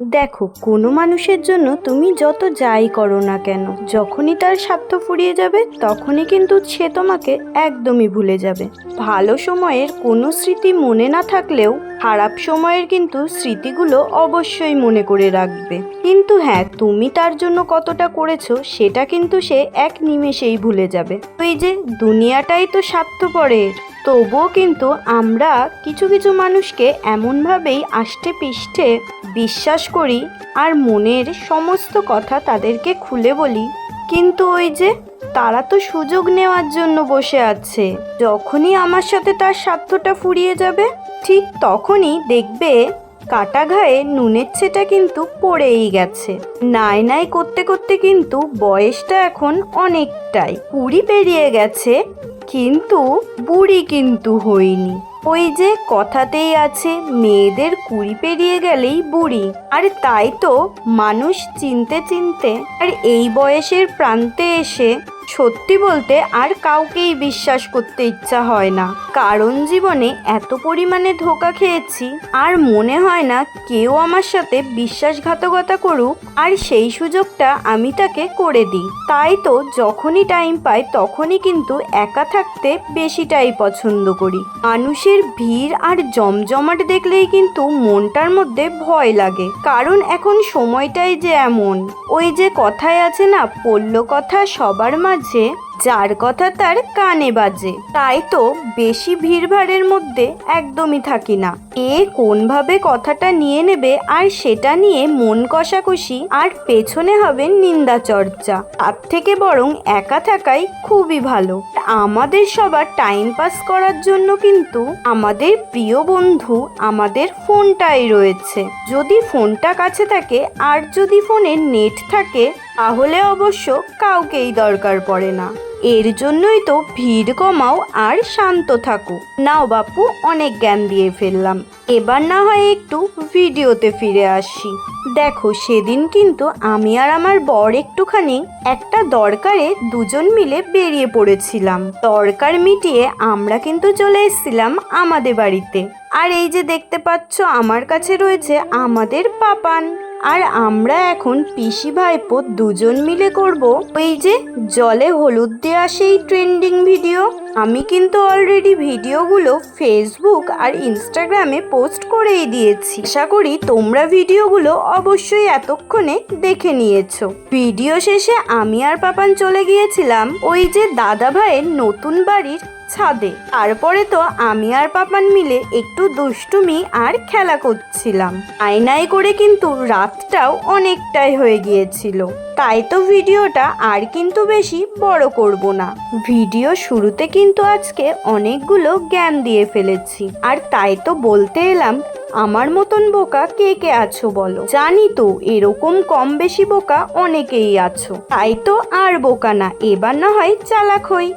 দেখো, কোনো মানুষের জন্য তুমি যত যাই করো না কেন, যখনই তার স্বার্থ ফুরিয়ে যাবে, তখনই কিন্তু সে তোমাকে একদমই ভুলে যাবে। ভালো সময়ের কোনো স্মৃতি মনে না থাকলেও, খারাপ সময়ের কিন্তু স্মৃতিগুলো অবশ্যই মনে করে রাখবে। কিন্তু হ্যাঁ তুমি তার জন্য কতটা করেছ, সেটা কিন্তু সে এক নিমেষেই ভুলে যাবে। ওই যে, দুনিয়াটাই তো স্বার্থপরের। তবুও কিন্তু আমরা কিছু কিছু মানুষকে এমনভাবেই আষ্টে পিষ্টে বিশ্বাস করি আর মনের সমস্ত কথা তাদেরকে খুলে বলি। কিন্তু ওই যে তারা তো সুযোগ নেওয়ার জন্য বসে আছে, যখনই আমার সাথে তার স্বার্থটা ফুরিয়ে যাবে, ঠিক তখনই দেখবে কাটা ঘায়ে নুনের ছেটা কিন্তু পড়েই গেছে। নাই নাই করতে করতে কিন্তু বয়সটা এখন অনেকটাই। কুড়ি পেরিয়ে গেছে কিন্তু বুড়ি কিন্তু হইনি ওই যে কথাতেই আছে, মেয়েদের কুড়ি পেরিয়ে গেলেই বুড়ি। আর তাই তো মানুষ চিনতে চিনতে, আর এই বয়সের প্রান্তে এসে সত্যি বলতে আর কাউকেই বিশ্বাস করতে ইচ্ছা হয় না। কারণ জীবনে এত পরিমাণে ধোকা খেয়েছি আর মনে হয় না কেউ আমার সাথে বিশ্বাসঘাতকতা করুক আর সেই সুযোগটা আমি তাকে করে দিই। তাই তো যখনই টাইম পাই তখনই কিন্তু একা থাকতে বেশিটাই পছন্দ করি। মানুষের ভিড় আর জমজমাট দেখলেই কিন্তু মনটার মধ্যে ভয় লাগে। কারণ এখন সময়টাই যে এমন। ওই যে কথায় আছে না পল্ল কথা সবার মাঝে। লাগছে যার কথা তার কানে বাজে, তাই তো বেশি ভিড়ভাড়ের মধ্যে একদমই থাকি না। এ কোনভাবে কথাটা নিয়ে নেবে আর সেটা নিয়ে মন কষাকষি আর পেছনে হবে নিন্দা চর্চা। তার থেকে বরং একা থাকাই খুবই ভালো। আমাদের সবার টাইম পাস করার জন্য কিন্তু আমাদের প্রিয় বন্ধু আমাদের ফোনটাই রয়েছে। যদি ফোনটা কাছে থাকে আর যদি ফোনে নেট থাকে, তাহলে অবশ্য কাউকেই দরকার পড়ে না। এর জন্যই তো ভিড় কমাও আর শান্ত থাকো। নাও বাপু, অনেক জ্ঞান দিয়ে ফেললাম। এবার না হয় একটু ভিডিওতে ফিরে আসি। দেখো, সেদিন কিন্তু আমি আর আমার বর একটুখানি একটা দরকারে দুজন মিলে বেরিয়ে পড়েছিলাম। দরকার মিটিয়ে আমরা কিন্তু চলে এসেছিলাম আমাদের বাড়িতে। আর এই যে দেখতে পাচ্ছ, আমার কাছে রয়েছে আমাদের পাপান। আর আমরা এখন পিসি ভাইপো দুজন মিলে করব। ওই যে জলে হলুদ দেওয়া সেই ট্রেন্ডিং ভিডিও আমি কিন্তু অলরেডি ভিডিওগুলো ফেসবুক আর ইনস্টাগ্রামে পোস্ট করেই দিয়েছি। আশা করি তোমরা ভিডিওগুলো অবশ্যই এতক্ষণে দেখে নিয়েছো। ভিডিও শেষে আমি আর পাপান চলে গিয়েছিলাম ওই যে দাদা ভাইয়ের নতুন বাড়ির ছাদে। তারপরে তো আমি আর পাপান মিলে একটু দুষ্টুমি আর খেলা করছিলাম। আয়নাই করে কিন্তু রাতটাও অনেকটাই হয়ে গিয়েছিল। তাই তো ভিডিওটা আর কিন্তু বেশি বড় করব না। ভিডিও শুরুতে কিন্তু আজকে অনেকগুলো জ্ঞান দিয়ে ফেলেছি। আর তাই তো বলতে এলাম, আমার মতন বোকা কে কে আছো বলো? জানি তো, এরকম কম বেশি বোকা অনেকেই আছো। তাই তো আর বোকা না, এবার না হয় চালাক হই।